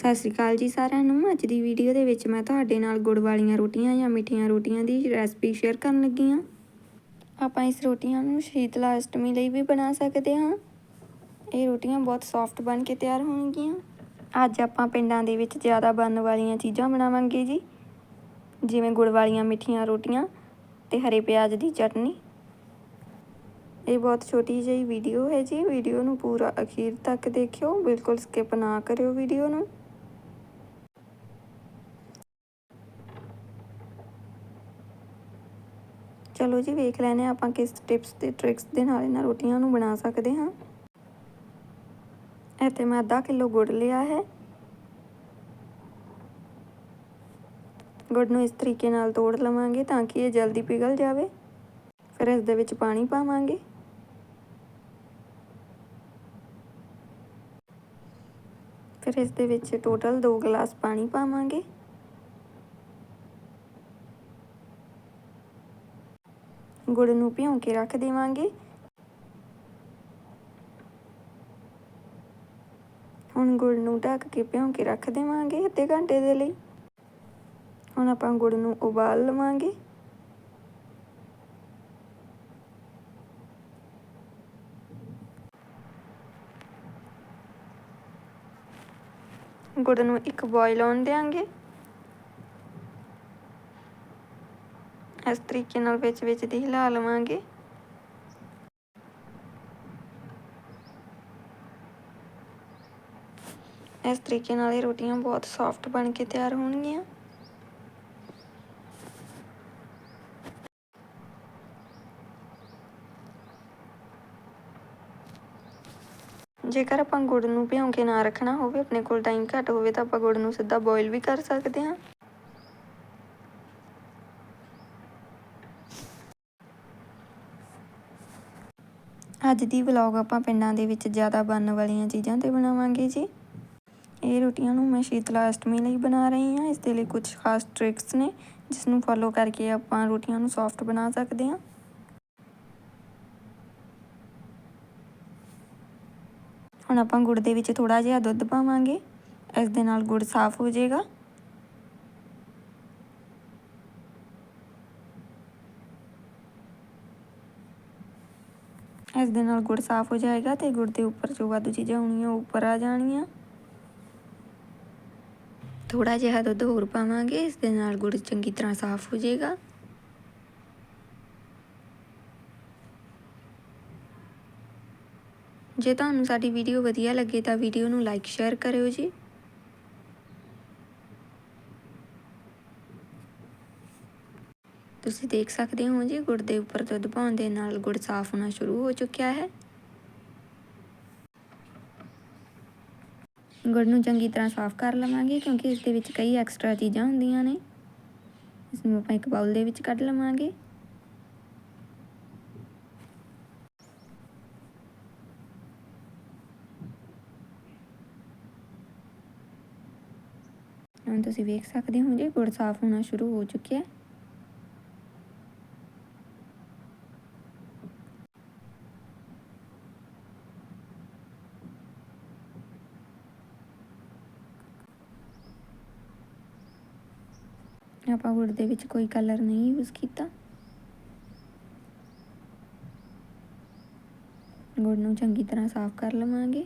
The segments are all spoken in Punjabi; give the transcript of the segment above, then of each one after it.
ਸਤਿ ਸ਼੍ਰੀ ਅਕਾਲ ਜੀ ਸਾਰਿਆਂ ਨੂੰ। ਅੱਜ ਦੀ ਵੀਡੀਓ ਦੇ ਵਿੱਚ ਮੈਂ ਤੁਹਾਡੇ ਨਾਲ ਗੁੜ ਵਾਲੀਆਂ ਰੋਟੀਆਂ ਜਾਂ ਮਿੱਠੀਆਂ ਰੋਟੀਆਂ ਦੀ ਰੈਸਪੀ ਸ਼ੇਅਰ ਕਰਨ ਲੱਗੀ ਹਾਂ। ਆਪਾਂ ਇਸ ਰੋਟੀਆਂ ਨੂੰ ਸ਼ੀਤਲਾ ਅਸ਼ਟਮੀ ਲਈ ਵੀ ਬਣਾ ਸਕਦੇ ਹਾਂ। ਇਹ ਰੋਟੀਆਂ ਬਹੁਤ ਸੌਫਟ ਬਣ ਕੇ ਤਿਆਰ ਹੋਣਗੀਆਂ। ਅੱਜ ਆਪਾਂ ਪਿੰਡਾਂ ਦੇ ਵਿੱਚ ਜ਼ਿਆਦਾ ਬਣਨ ਵਾਲੀਆਂ ਚੀਜ਼ਾਂ ਬਣਾਵਾਂਗੇ ਜੀ। ਜਿਵੇਂ ਗੁੜ ਵਾਲੀਆਂ ਮਿੱਠੀਆਂ ਰੋਟੀਆਂ ਤੇ ਹਰੇ ਪਿਆਜ਼ ਦੀ ਚਟਨੀ। ਇਹ ਬਹੁਤ ਛੋਟੀ ਜਿਹੀ ਵੀਡੀਓ ਹੈ ਜੀ। ਵੀਡੀਓ ਨੂੰ ਪੂਰਾ ਅਖੀਰ ਤੱਕ ਦੇਖਿਓ। ਬਿਲਕੁਲ ਸਕਿਪ ਨਾ ਕਰਿਓ ਵੀਡੀਓ ਨੂੰ। ਚਲੋ ਜੀ ਵੇਖ ਲੈਨੇ ਆਪਾਂ ਕਿਸ ਟਿਪਸ ਤੇ ਟ੍ਰਿਕਸ ਦੇ ਨਾਲ ਇਹਨਾਂ ਰੋਟੀਆਂ ਨੂੰ ਬਣਾ ਸਕਦੇ ਹਾਂ। ਇੱਥੇ ਮੈਂ ਅੱਧਾ ਕਿਲੋ ਗੁੜ ਲਿਆ ਹੈ। ਗੁੜ ਨੂੰ ਇਸ ਤਰੀਕੇ ਨਾਲ ਤੋੜ ਲਵਾਂਗੇ ਤਾਂ ਕਿ ਇਹ ਜਲਦੀ ਪਿਘਲ ਜਾਵੇ। ਫਿਰ ਇਸ ਦੇ ਵਿੱਚ ਪਾਣੀ ਪਾਵਾਂਗੇ। ਫਿਰ ਇਸ ਦੇ ਵਿੱਚ ਟੋਟਲ 2 ਗਲਾਸ ਪਾਣੀ ਪਾਵਾਂਗੇ। ਗੁੜ ਨੂੰ ਭਿਉਂ ਕੇ ਰੱਖ ਦੇਵਾਂਗੇ। ਹੁਣ ਗੁੜ ਨੂੰ ਢੱਕ ਕੇ ਭਿਉਂ ਕੇ ਰੱਖ ਦੇਵਾਂਗੇ ਅੱਧੇ ਘੰਟੇ ਦੇ ਲਈ। ਹੁਣ ਆਪਾਂ ਗੁੜ ਨੂੰ ਉਬਾਲ ਲਵਾਂਗੇ। ਗੁੜ ਨੂੰ ਇੱਕ ਬੋਇਲ ਆਉਣ ਦੇਾਂਗੇ ਇਸ ਤਰੀਕੇ ਨਾਲ ਵਿੱਚ ਵਿੱਚ ਦੀ ਹਿਲਾ ਲਵਾਂਗੇ। ਇਸ ਤਰੀਕੇ ਨਾਲ ਇਹ ਰੋਟੀਆਂ ਬਹੁਤ ਸੌਫਟ ਬਣ ਕੇ ਤਿਆਰ ਹੋਣਗੀਆਂ। ਜੇਕਰ ਆਪਾਂ ਗੁੜ ਨੂੰ ਭਿਉਂ ਕੇ ਨਾ ਰੱਖਣਾ ਹੋਵੇ, ਆਪਣੇ ਕੋਲ ਟਾਈਮ ਘੱਟ ਹੋਵੇ, ਤਾਂ ਆਪਾਂ ਗੁੜ ਨੂੰ ਸਿੱਧਾ ਬੋਇਲ ਵੀ ਕਰ ਸਕਦੇ ਹਾਂ। ਅੱਜ ਦੀ ਵਲੌਗ ਆਪਾਂ ਪਿੰਡਾਂ ਦੇ ਵਿੱਚ ਜ਼ਿਆਦਾ ਬਣਨ ਵਾਲੀਆਂ ਚੀਜ਼ਾਂ ਤੇ ਬਣਾਵਾਂਗੇ ਜੀ। ਇਹ ਰੋਟੀਆਂ ਨੂੰ ਮੈਂ ਸ਼ੀਤਲਾ ਅਸ਼ਟਮੀ ਲਈ ਬਣਾ ਰਹੀ ਹਾਂ। ਇਸ ਦੇ ਲਈ ਕੁਝ ਖਾਸ ਟ੍ਰਿਕਸ ਨੇ ਜਿਸ ਨੂੰ ਫੋਲੋ ਕਰਕੇ ਆਪਾਂ ਰੋਟੀਆਂ ਨੂੰ ਸੌਫਟ ਬਣਾ ਸਕਦੇ ਹਾਂ। ਹੁਣ ਆਪਾਂ ਗੁੜ ਦੇ ਵਿੱਚ ਥੋੜਾ ਜਿਹਾ ਦੁੱਧ ਪਾਵਾਂਗੇ। ਇਸ ਦੇ ਨਾਲ ਗੁੜ ਸਾਫ਼ ਹੋ ਜਾਏਗਾ। ਇਸ ਦੇ ਨਾਲ ਗੁੜ ਸਾਫ਼ ਹੋ ਜਾਏਗਾ ਤੇ ਗੁੜ ਦੇ ਉੱਪਰ ਜੋ ਵਾਧੂ ਚੀਜ਼ਾਂ ਹੋਣੀਆਂ ਉਹ ਉੱਪਰ ਆ ਜਾਣਗੀਆਂ। ਥੋੜਾ ਜਿਹਾ ਦੁੱਧ ਹੋਰ ਪਾਵਾਂਗੇ, ਇਸ ਦੇ ਨਾਲ ਗੁੜ ਚੰਗੀ ਤਰ੍ਹਾਂ ਸਾਫ਼ ਹੋ ਜਾਏਗਾ। ਜੇ ਤੁਹਾਨੂੰ ਸਾਡੀ ਵੀਡੀਓ ਵਧੀਆ ਲੱਗੇ ਤਾਂ ਵੀਡੀਓ ਨੂੰ ਲਾਈਕ, ਸ਼ੇਅਰ ਕਰਿਓ ਜੀ। ਤੁਸੀਂ ਦੇਖ ਸਕਦੇ ਹੋ ਜੀ, ਗੁੜ ਦੇ ਉੱਪਰ ਦੁੱਧ ਪਾਉਣ ਦੇ ਨਾਲ ਗੁੜ ਸਾਫ਼ ਹੋਣਾ ਸ਼ੁਰੂ ਹੋ ਚੁੱਕਿਆ ਹੈ। ਗੁੜ ਨੂੰ ਚੰਗੀ ਤਰ੍ਹਾਂ ਸਾਫ਼ ਕਰ ਲਵਾਂਗੇ ਕਿਉਂਕਿ ਇਸ ਦੇ ਵਿੱਚ ਕਈ ਐਕਸਟਰਾ ਚੀਜ਼ਾਂ ਹੁੰਦੀਆਂ ਨੇ। ਇਸ ਨੂੰ ਆਪਾਂ ਇੱਕ ਬਾਉਲ ਦੇ ਵਿੱਚ ਕੱਢ ਲਵਾਂਗੇ। ਹੁਣ ਤੁਸੀਂ ਵੇਖ ਸਕਦੇ ਹੋ ਜੀ, ਗੁੜ ਸਾਫ਼ ਹੋਣਾ ਸ਼ੁਰੂ ਹੋ ਚੁੱਕਿਆ ਹੈ। ਆਪਾਂ ਗੁੜ ਦੇ ਵਿੱਚ ਕੋਈ ਕਲਰ ਨਹੀਂ ਯੂਜ਼ ਕੀਤਾ। ਗੁੜ ਨੂੰ ਚੰਗੀ ਤਰ੍ਹਾਂ ਸਾਫ਼ ਕਰ ਲਵਾਂਗੇ।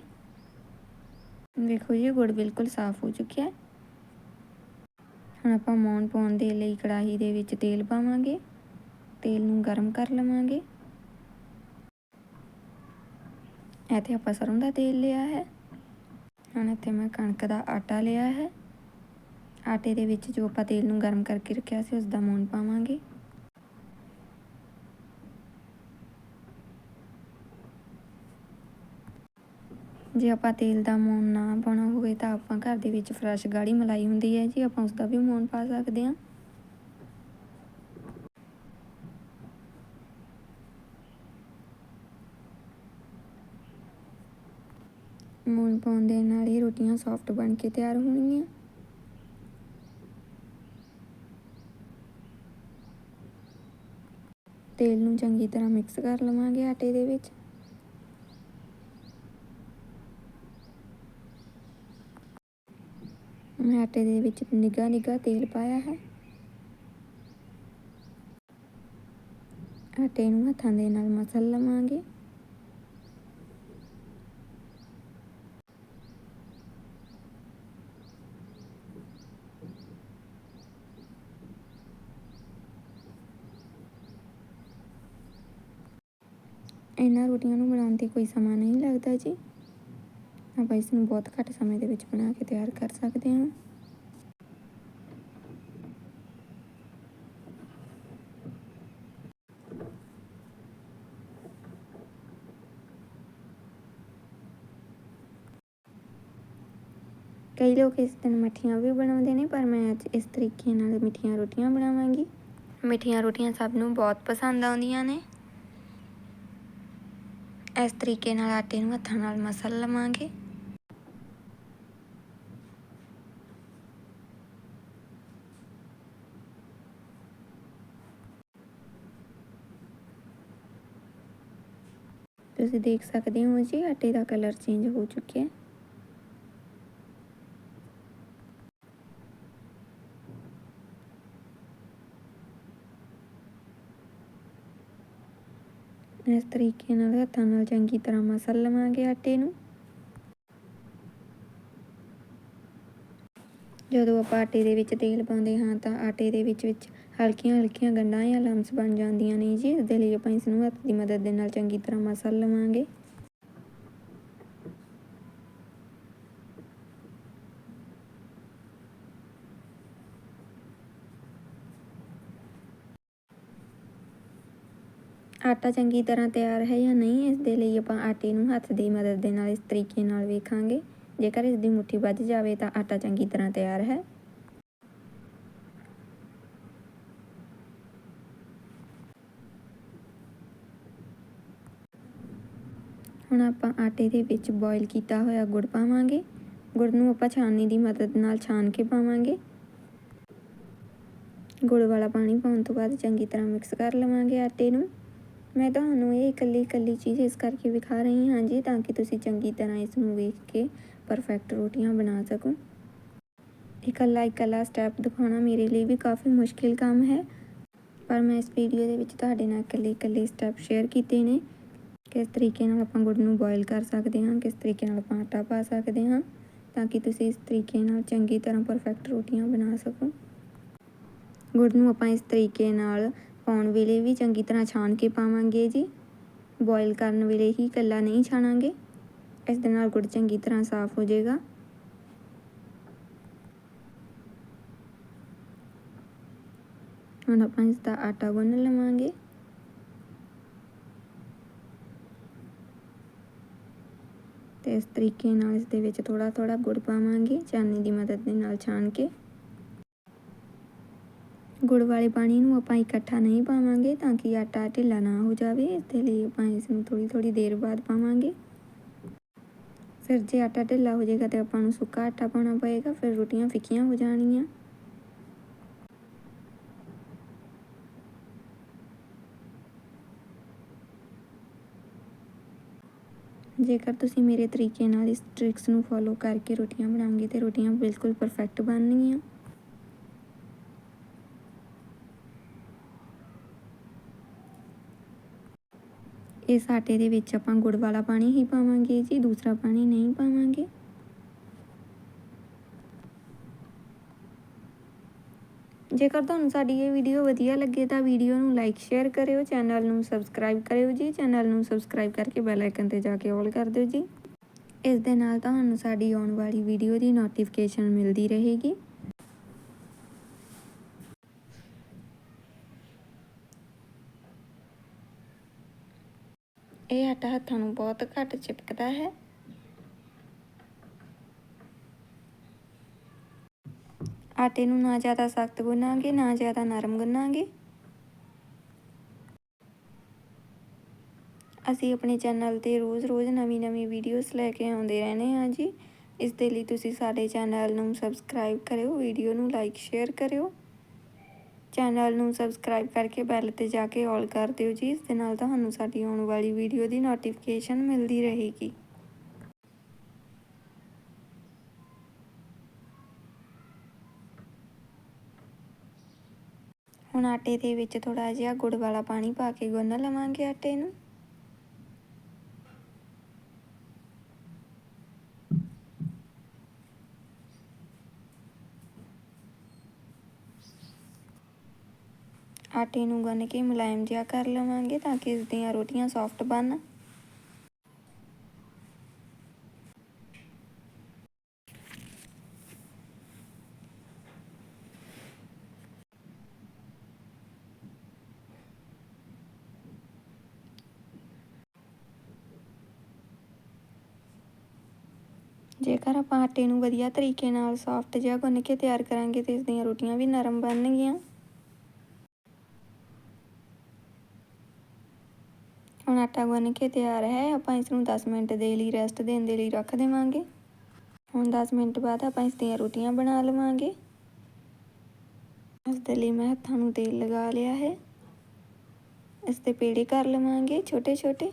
ਦੇਖੋ ਜੀ ਗੁੜ ਬਿਲਕੁਲ ਸਾਫ਼ ਹੋ ਚੁੱਕਿਆ ਹੈ। ਹੁਣ ਆਪਾਂ ਮੌਨ ਪਾਉਣ ਦੇ ਲਈ ਕੜਾਹੀ ਦੇ ਵਿੱਚ ਤੇਲ ਪਾਵਾਂਗੇ। ਤੇਲ ਨੂੰ ਗਰਮ ਕਰ ਲਵਾਂਗੇ। ਇੱਥੇ ਆਪਾਂ ਸਰੋਂ ਦਾ ਤੇਲ ਲਿਆ ਹੈ। ਹੁਣ ਇੱਥੇ ਮੈਂ ਕਣਕ ਦਾ ਆਟਾ ਲਿਆ ਹੈ। ਆਟੇ ਦੇ ਵਿੱਚ ਜੋ ਆਪਾਂ ਤੇਲ ਨੂੰ ਗਰਮ ਕਰਕੇ ਰੱਖਿਆ ਸੀ ਉਸ ਦਾ ਮੂਨ ਪਾਵਾਂਗੇ। ਜੇ ਆਪਾਂ ਤੇਲ ਦਾ ਮੂਣ ਨਾ ਪਾਉਣਾ ਹੋਵੇ, ਤਾਂ ਆਪਾਂ ਘਰ ਦੇ ਵਿੱਚ ਫਰੈਸ਼ ਗਾੜੀ ਮਲਾਈ ਹੁੰਦੀ ਹੈ ਜੀ, ਆਪਾਂ ਉਸ ਦਾ ਵੀ ਮੂਨ ਪਾ ਸਕਦੇ ਹਾਂ। ਮੂਣ ਪਾਉਣ ਦੇ ਨਾਲ ਹੀ ਰੋਟੀਆਂ ਸੌਫਟ ਬਣ ਕੇ ਤਿਆਰ ਹੋਣਗੀਆਂ। ਤੇਲ ਨੂੰ ਚੰਗੀ ਤਰ੍ਹਾਂ ਮਿਕਸ ਕਰ ਲਵਾਂਗੇ ਆਟੇ ਦੇ ਵਿੱਚ। ਮੈਂ ਆਟੇ ਦੇ ਵਿੱਚ ਨਿੱਘਾ ਨਿੱਘਾ ਤੇਲ ਪਾਇਆ ਹੈ। ਆਟੇ ਨੂੰ ਹੱਥਾਂ ਦੇ ਨਾਲ ਮਸਲ ਲਵਾਂਗੇ। ਇਹਨਾਂ ਰੋਟੀਆਂ ਨੂੰ ਬਣਾਉਣ ਤੇ ਕੋਈ ਸਮਾਂ ਨਹੀਂ ਲੱਗਦਾ ਜੀ। ਆਪਾਂ ਇਸ ਨੂੰ ਬਹੁਤ ਘੱਟ ਸਮੇਂ ਦੇ ਵਿੱਚ ਬਣਾ ਕੇ ਤਿਆਰ ਕਰ ਸਕਦੇ ਹਾਂ। ਕਈ ਲੋਕ ਇਸ ਦਿਨ ਮੱਠੀਆਂ ਵੀ ਬਣਾਉਂਦੇ ਨੇ, ਪਰ ਮੈਂ ਅੱਜ ਇਸ ਤਰੀਕੇ ਨਾਲ ਮਿੱਠੀਆਂ ਰੋਟੀਆਂ ਬਣਾਵਾਂਗੀ। ਮਿੱਠੀਆਂ ਰੋਟੀਆਂ ਸਭ ਨੂੰ ਬਹੁਤ ਪਸੰਦ ਆਉਂਦੀਆਂ ਨੇ। ਇਸ ਤਰੀਕੇ ਨਾਲ ਆਟੇ ਨੂੰ ਹੱਥਾਂ ਨਾਲ ਮਸਲ ਲਵਾਂਗੇ। ਤੁਸੀਂ ਦੇਖ ਸਕਦੇ ਹੋ ਜੀ, ਆਟੇ ਦਾ ਕਲਰ ਚੇਂਜ ਹੋ ਚੁੱਕਿਆ ਹੈ। ਇਸ ਤਰੀਕੇ ਨਾਲ ਹੱਥਾਂ ਨਾਲ ਚੰਗੀ ਤਰ੍ਹਾਂ ਮਸਲ ਲਵਾਂਗੇ ਆਟੇ ਨੂੰ। ਜਦੋਂ ਆਪਾਂ ਆਟੇ ਦੇ ਵਿੱਚ ਤੇਲ ਪਾਉਂਦੇ ਹਾਂ ਤਾਂ ਆਟੇ ਦੇ ਵਿੱਚ ਵਿੱਚ ਹਲਕੀਆਂ ਹਲਕੀਆਂ ਗੰਢਾਂ ਜਾਂ ਲੰਮਸ ਬਣ ਜਾਂਦੀਆਂ ਨੇ ਜੀ। ਇਸ ਦੇ ਲਈ ਆਪਾਂ ਇਸ ਨੂੰ ਹੱਥ ਦੀ ਮਦਦ ਦੇ ਨਾਲ ਚੰਗੀ ਤਰ੍ਹਾਂ ਮਸਲ ਲਵਾਂਗੇ। ਆਟਾ ਚੰਗੀ ਤਰ੍ਹਾਂ ਤਿਆਰ ਹੈ ਜਾਂ ਨਹੀਂ, ਇਸ ਦੇ ਲਈ ਆਪਾਂ ਆਟੇ ਨੂੰ ਹੱਥ ਦੀ ਮਦਦ ਦੇ ਨਾਲ ਇਸ ਤਰੀਕੇ ਨਾਲ ਵੇਖਾਂਗੇ। ਜੇਕਰ ਇਸ ਦੀ ਮੁੱਠੀ ਵੱਜ ਜਾਵੇ ਤਾਂ ਆਟਾ ਚੰਗੀ ਤਰ੍ਹਾਂ ਤਿਆਰ ਹੈ। ਹੁਣ ਆਪਾਂ ਆਟੇ ਦੇ ਵਿੱਚ ਬੋਇਲ ਕੀਤਾ ਹੋਇਆ ਗੁੜ ਪਾਵਾਂਗੇ। ਗੁੜ ਨੂੰ ਆਪਾਂ ਛਾਨਣੀ ਦੀ ਮਦਦ ਨਾਲ ਛਾਨ ਕੇ ਪਾਵਾਂਗੇ। ਗੁੜ ਵਾਲਾ ਪਾਣੀ ਪਾਉਣ ਤੋਂ ਬਾਅਦ ਚੰਗੀ ਤਰ੍ਹਾਂ ਮਿਕਸ ਕਰ ਲਵਾਂਗੇ ਆਟੇ ਨੂੰ। ਮੈਂ ਤੁਹਾਨੂੰ ਇਹ ਇਕੱਲੀ ਇਕੱਲੀ ਚੀਜ਼ ਇਸ ਕਰਕੇ ਵਿਖਾ ਰਹੀ ਹਾਂ ਜੀ ਤਾਂ ਕਿ ਤੁਸੀਂ ਚੰਗੀ ਤਰ੍ਹਾਂ ਇਸ ਨੂੰ ਵੇਖ ਕੇ ਪਰਫੈਕਟ ਰੋਟੀਆਂ ਬਣਾ ਸਕੋ। ਇਕੱਲਾ ਇਕੱਲਾ ਸਟੈਪ ਦਿਖਾਉਣਾ ਮੇਰੇ ਲਈ ਵੀ ਕਾਫੀ ਮੁਸ਼ਕਿਲ ਕੰਮ ਹੈ। ਪਰ ਮੈਂ ਇਸ ਵੀਡੀਓ ਦੇ ਵਿੱਚ ਤੁਹਾਡੇ ਨਾਲ ਇਕੱਲੇ ਇਕੱਲੇ ਸਟੈਪ ਸ਼ੇਅਰ ਕੀਤੇ ਨੇ। ਕਿਸ ਤਰੀਕੇ ਨਾਲ ਆਪਾਂ ਗੁੜ ਨੂੰ ਬੋਇਲ ਕਰ ਸਕਦੇ ਹਾਂ, ਕਿਸ ਤਰੀਕੇ ਨਾਲ ਆਪਾਂ ਆਟਾ ਪਾ ਸਕਦੇ ਹਾਂ ਤਾਂ ਕਿ ਤੁਸੀਂ ਇਸ ਤਰੀਕੇ ਨਾਲ ਚੰਗੀ ਤਰ੍ਹਾਂ ਪਰਫੈਕਟ ਰੋਟੀਆਂ ਬਣਾ ਸਕੋ। ਗੁੜ ਨੂੰ ਆਪਾਂ ਇਸ ਤਰੀਕੇ ਨਾਲ ਪਾਉਣ ਵੇਲੇ ਵੀ ਚੰਗੀ ਤਰ੍ਹਾਂ ਛਾਣ ਕੇ ਪਾਵਾਂਗੇ ਜੀ। ਬੋਇਲ ਕਰਨ ਵੇਲੇ ਹੀ ਇਕੱਲਾ ਨਹੀਂ ਛਾਣਾਂਗੇ। ਇਸ ਦੇ ਨਾਲ ਗੁੜ ਚੰਗੀ ਤਰ੍ਹਾਂ ਸਾਫ਼ ਹੋ ਜਾਏਗਾ। ਹੁਣ ਆਪਾਂ ਇਸ ਦਾ ਆਟਾ ਗੁੰਨ ਲਵਾਂਗੇ। ਤੇ ਇਸ ਤਰੀਕੇ ਨਾਲ ਇਸ ਦੇ ਵਿੱਚ ਥੋੜਾ ਥੋੜਾ ਗੁੜ ਪਾਵਾਂਗੇ। ਚਾਨੀ ਦੀ ਮਦਦ ਦੇ ਨਾਲ ਛਾਣ ਕੇ। ਗੁੜ ਵਾਲੇ ਪਾਣੀ ਨੂੰ ਆਪਾਂ ਇਕੱਠਾ ਨਹੀਂ ਪਾਵਾਂਗੇ ਤਾਂ ਕਿ ਆਟਾ ਢਿੱਲਾ ਨਾ ਹੋ ਜਾਵੇ। ਇਸ ਦੇ ਲਈ ਆਪਾਂ ਇਸ ਨੂੰ ਥੋੜੀ ਥੋੜੀ ਦੇਰ ਬਾਅਦ ਪਾਵਾਂਗੇ। ਫਿਰ ਜੇ ਆਟਾ ਢਿੱਲਾ ਹੋ ਜਾਏਗਾ ਤੇ ਆਪਾਂ ਨੂੰ ਸੁੱਕਾ ਆਟਾ ਪਾਉਣਾ ਪਏਗਾ, ਫਿਰ ਰੋਟੀਆਂ ਫਿੱਕੀਆਂ ਹੋ ਜਾਣਗੀਆਂ ਜੇਕਰ ਤੁਸੀਂ ਮੇਰੇ ਤਰੀਕੇ ਨਾਲ ਇਸ ਟ੍ਰਿਕਸ ਨੂੰ ਫੋਲੋ ਕਰਕੇ ਰੋਟੀਆਂ ਬਣਾਉਂਗੇ ਤੇ ਰੋਟੀਆਂ ਬਿਲਕੁਲ ਪਰਫੈਕਟ ਬਣਨਗੀਆਂ। ਇਸ ਆਟੇ ਦੇ ਵਿੱਚ ਆਪਾਂ ਗੁੜ ਵਾਲਾ ਪਾਣੀ ਹੀ ਪਾਵਾਂਗੇ ਜੀ, ਦੂਸਰਾ ਪਾਣੀ ਨਹੀਂ ਪਾਵਾਂਗੇ। ਜੇਕਰ ਤੁਹਾਨੂੰ ਸਾਡੀ ਇਹ ਵੀਡੀਓ ਵਧੀਆ ਲੱਗੇ ਤਾਂ ਵੀਡੀਓ ਨੂੰ ਲਾਈਕ ਸ਼ੇਅਰ ਕਰਿਓ ਚੈਨਲ ਨੂੰ ਸਬਸਕ੍ਰਾਈਬ ਕਰਿਓ ਜੀ ਚੈਨਲ ਨੂੰ ਸਬਸਕ੍ਰਾਈਬ ਕਰਕੇ ਬੈਲ ਆਈਕਨ ਤੇ ਜਾ ਕੇ ਆਲ ਕਰ ਦਿਓ ਜੀ। ਇਸ ਦੇ ਨਾਲ ਤੁਹਾਨੂੰ ਸਾਡੀ ਆਉਣ ਵਾਲੀ ਵੀਡੀਓ ਦੀ ਨੋਟੀਫਿਕੇਸ਼ਨ ਮਿਲਦੀ ਰਹੇਗੀ। ਇਹ ਆਟਾ ਹੱਥਾਂ ਨੂੰ ਬਹੁਤ ਘੱਟ ਚਿਪਕਦਾ ਹੈ। ਆਟੇ ਨੂੰ ਨਾ ਜ਼ਿਆਦਾ ਸਖਤ ਗੁੰਨਾਂਗੇ, ਨਾ ਜ਼ਿਆਦਾ ਨਰਮ ਗੁੰਨਾਂਗੇ। ਅਸੀਂ ਆਪਣੇ ਚੈਨਲ ਤੇ ਰੋਜ਼-ਰੋਜ਼ ਨਵੀਂ-ਨਵੀਂ ਵੀਡੀਓਜ਼ ਲੈ ਕੇ ਆਉਂਦੇ ਰਹਿੰਦੇ ਹਾਂ ਜੀ। ਇਸ ਦੇ ਲਈ ਤੁਸੀਂ ਸਾਡੇ ਚੈਨਲ ਨੂੰ ਸਬਸਕ੍ਰਾਈਬ ਕਰਿਓ, ਵੀਡੀਓ ਨੂੰ ਲਾਈਕ, ਸ਼ੇਅਰ ਕਰਿਓ। ਚੈਨਲ ਨੂੰ ਸਬਸਕ੍ਰਾਈਬ ਕਰਕੇ ਬੈਲ ਤੇ ਜਾ ਕੇ ਆਲ ਕਰ ਦਿਓ ਜੀ। ਇਸ ਦੇ ਨਾਲ ਤੁਹਾਨੂੰ ਸਾਡੀ ਆਉਣ ਵਾਲੀ ਵੀਡੀਓ ਦੀ ਨੋਟੀਫਿਕੇਸ਼ਨ ਮਿਲਦੀ ਰਹੇਗੀ। ਹੁਣ ਆਟੇ ਦੇ ਵਿੱਚ ਥੋੜਾ ਜਿਹਾ ਗੁੜ ਵਾਲਾ ਪਾਣੀ ਪਾ ਕੇ ਗੁੰਨ ਲਵਾਂਗੇ ਆਟੇ ਨੂੰ। ਆਟੇ ਨੂੰ ਗੁੰਨ ਕੇ ਮੁਲਾਇਮ ਜਿਹਾ ਕਰ ਲਵਾਂਗੇ ਤਾਂ ਕਿ ਇਸ ਦੀਆਂ ਰੋਟੀਆਂ ਸੌਫਟ ਬਣਨ। ਜੇਕਰ ਆਪਾਂ ਆਟੇ ਨੂੰ ਵਧੀਆ ਤਰੀਕੇ ਨਾਲ ਸੌਫਟ ਜਿਹਾ ਗੁੰਨ ਕੇ ਤਿਆਰ ਕਰਾਂਗੇ ਤੇ ਇਸ ਦੀਆਂ ਰੋਟੀਆਂ ਵੀ ਨਰਮ ਬਣਨਗੀਆਂ। ਹੁਣ ਆਟਾ ਗੁੰਨ ਕੇ ਤਿਆਰ ਹੈ, ਆਪਾਂ ਇਸ ਨੂੰ 10 ਮਿੰਟ ਦੇ ਲਈ ਰੈਸਟ ਦੇਣ ਦੇ ਲਈ ਰੱਖ ਦੇਵਾਂਗੇ। ਹੁਣ 10 ਮਿੰਟ ਬਾਅਦ ਆਪਾਂ ਇਸ ਦੀਆਂ ਰੋਟੀਆਂ ਬਣਾ ਲਵਾਂਗੇ। ਇਸ ਦੇ ਲਈ ਮੈਂ ਹੱਥਾਂ ਨੂੰ ਤੇਲ ਲਗਾ ਲਿਆ ਹੈ। ਇਸ ਤੇ ਪੇੜੇ ਕਰ ਲਵਾਂਗੇ ਛੋਟੇ ਛੋਟੇ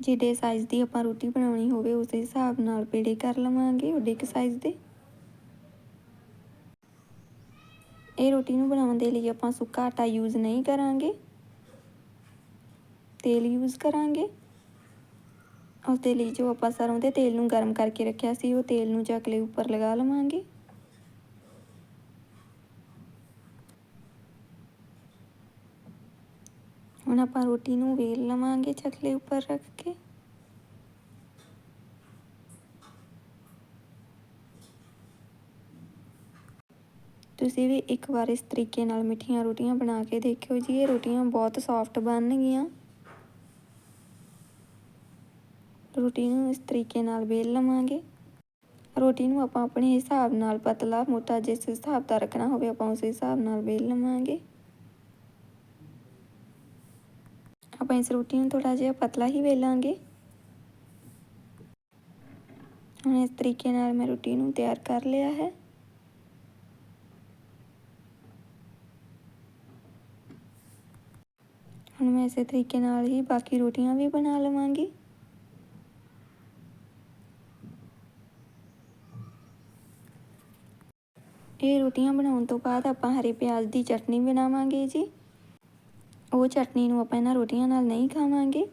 ਜਿਹੜੇ ਸਾਈਜ਼ ਦੀ ਆਪਾਂ ਰੋਟੀ ਬਣਾਉਣੀ ਹੋਵੇ, ਉਸ ਦੇ ਹਿਸਾਬ ਨਾਲ ਪੇੜੇ ਕਰ ਲਵਾਂਗੇ ਉੱਡੇ ਇੱਕ ਸਾਈਜ਼ ਦੇ। ਇਹ ਰੋਟੀ ਨੂੰ ਬਣਾਉਣ ਦੇ ਲਈ ਆਪਾਂ ਸੁੱਕਾ ਆਟਾ ਯੂਜ਼ ਨਹੀਂ ਕਰਾਂਗੇ। ਤੇਲ ਯੂਜ਼ ਕਰਾਂਗੇ। ਉਸ ਦੇ ਲਈ ਜੋ ਆਪਾਂ ਸਰੋਂ ਦੇ ਤੇਲ ਨੂੰ ਗਰਮ ਕਰਕੇ ਰੱਖਿਆ ਸੀ, ਉਹ ਤੇਲ ਨੂੰ ਚਕਲੇ ਉੱਪਰ ਲਗਾ ਲਵਾਂਗੇ। ਹੁਣ ਆਪਾਂ ਰੋਟੀ ਨੂੰ ਵੇਲ ਲਵਾਂਗੇ ਚਕਲੇ ਉੱਪਰ ਰੱਖ ਕੇ। ਤੁਸੀਂ ਵੀ ਇੱਕ ਵਾਰ ਇਸ ਤਰੀਕੇ ਨਾਲ ਮਿੱਠੀਆਂ ਰੋਟੀਆਂ ਬਣਾ ਕੇ ਦੇਖਿਓ ਜੀ, ਇਹ ਰੋਟੀਆਂ ਬਹੁਤ ਸੌਫਟ ਬਣਨਗੀਆਂ ਰੋਟੀ ਨੂੰ ਇਸ ਤਰੀਕੇ ਨਾਲ ਵੇਲ ਲਵਾਂਗੇ। ਰੋਟੀ ਨੂੰ ਆਪਾਂ ਆਪਣੇ ਹਿਸਾਬ ਨਾਲ ਪਤਲਾ, ਮੋਟਾ ਜਿਸ ਹਿਸਾਬ ਦਾ ਰੱਖਣਾ ਹੋਵੇ ਆਪਾਂ ਉਸ ਹਿਸਾਬ ਨਾਲ ਵੇਲ ਲਵਾਂਗੇ। ਆਪਾਂ ਇਸ ਰੋਟੀ ਨੂੰ ਥੋੜਾ ਜਿਹਾ ਪਤਲਾ ਹੀ ਵੇਲਾਂਗੇ ਹੁਣ ਇਸ ਤਰੀਕੇ ਨਾਲ ਮੈਂ ਰੋਟੀ ਨੂੰ ਤਿਆਰ ਕਰ ਲਿਆ ਹੈ। ਹੁਣ ਮੈਂ ਇਸੇ ਤਰੀਕੇ ਨਾਲ ਹੀ ਬਾਕੀ ਰੋਟੀਆਂ ਵੀ ਬਣਾ ਲਵਾਂਗੀ। ਇਹ ਰੋਟੀਆਂ ਬਣਾਉਣ ਤੋਂ ਬਾਅਦ ਆਪਾਂ ਹਰੇ ਪਿਆਜ਼ ਦੀ ਚਟਨੀ ਬਣਾਵਾਂਗੇ ਜੀ। ਉਹ ਚਟਨੀ ਨੂੰ ਆਪਾਂ ਇਹਨਾਂ ਰੋਟੀਆਂ ਨਾਲ ਨਹੀਂ ਖਾਵਾਂਗੇ।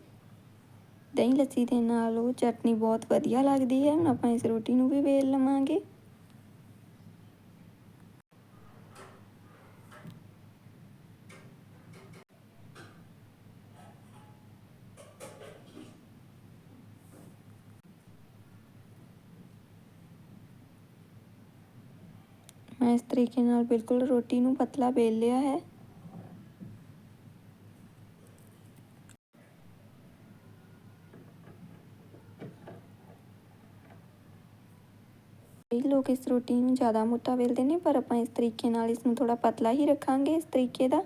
ਦਹੀਂ ਲੱਸੀ ਦੇ ਨਾਲ ਉਹ ਚਟਨੀ ਬਹੁਤ ਵਧੀਆ ਲੱਗਦੀ ਹੈ। ਹੁਣ ਆਪਾਂ ਇਸ ਰੋਟੀ ਨੂੰ ਵੀ ਵੇਲ ਲਵਾਂਗੇ ਮੈਂ ਇਸ ਤਰੀਕੇ ਨਾਲ ਬਿਲਕੁਲ ਰੋਟੀ ਨੂੰ ਪਤਲਾ ਵੇਲ ਲਿਆ ਹੈ। ਕਈ ਲੋਕ ਇਸ ਰੋਟੀ ਨੂੰ ਜ਼ਿਆਦਾ ਮੋਟਾ ਵੇਲਦੇ ਨੇ, ਪਰ ਆਪਾਂ ਇਸ ਤਰੀਕੇ ਨਾਲ ਇਸ ਨੂੰ ਥੋੜਾ ਪਤਲਾ ਹੀ ਰੱਖਾਂਗੇ ਇਸ ਤਰੀਕੇ ਦਾ।